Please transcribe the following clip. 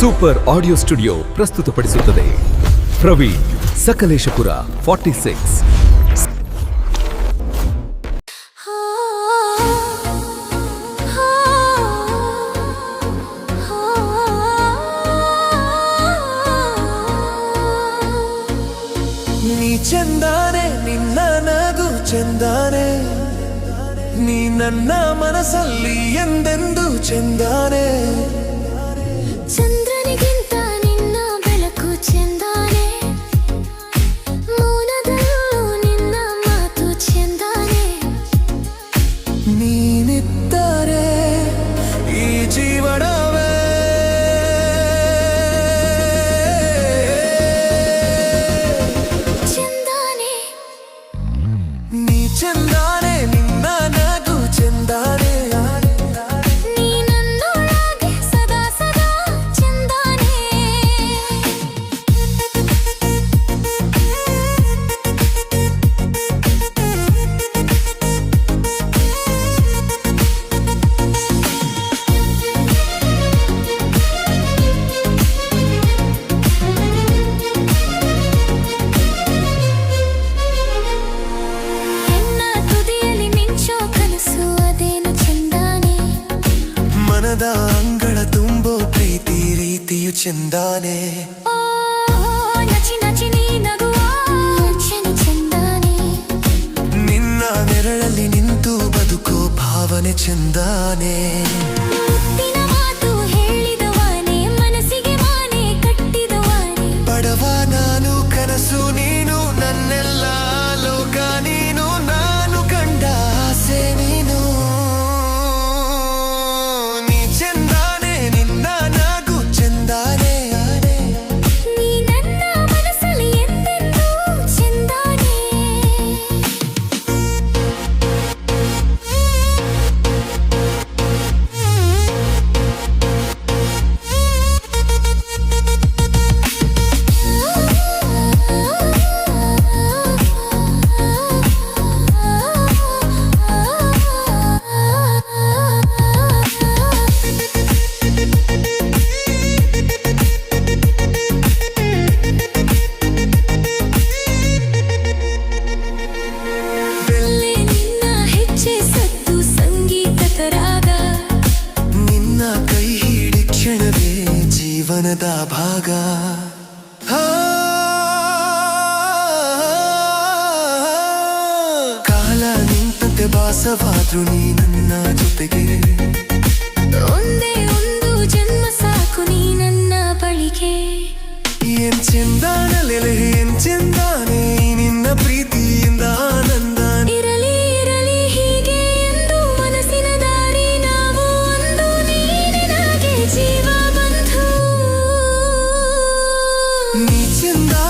Super audio studio ಪ್ರಸ್ತುತಪಡಿಸುತ್ತದೆ. Praveen Sakleshpur forty six. ನೀ ಚಂದಾನೆ, ನಿನ್ನ ನಗು ಚಂದಾನೆ. ನೀ ನನ್ನ ಮನಸ್ಸಲ್ಲಿ ಎಂದೆಂದು ಚಂದಾನೆ. ನೀ ರೀತಿಯು ಚಂದಾನೆ ಓ ನಚಿ ನಚಿ ನೀ ನಗುವ ಯೋಚನೆ ಚೆಂದಾನೆ ನಿನ್ನ ನೆರಳಲ್ಲಿ ನಿಂತು ಬದುಕೋ ಭಾವನೆ ಚಂದಾನೆ ಕಾಲ ನಿಂತಂತೆ ಬಾಸವಾದ್ರು ನೀ ನನ್ನ ಜೊತೆಗೆ ಒಂದೇ ಒಂದು ಜನ್ಮ ಸಾಕು ನೀ ನನ್ನ ಬಳಿಗೆ ಏನ್ ಚಂದಾನಲೆಲೆ ಏನ್ ಚಂದಾನೆ ನಿನ್ನ ಪ್ರೀತಿಯಿಂದ ನೀ ಚಂದಾನೆ ನಿನ್ನ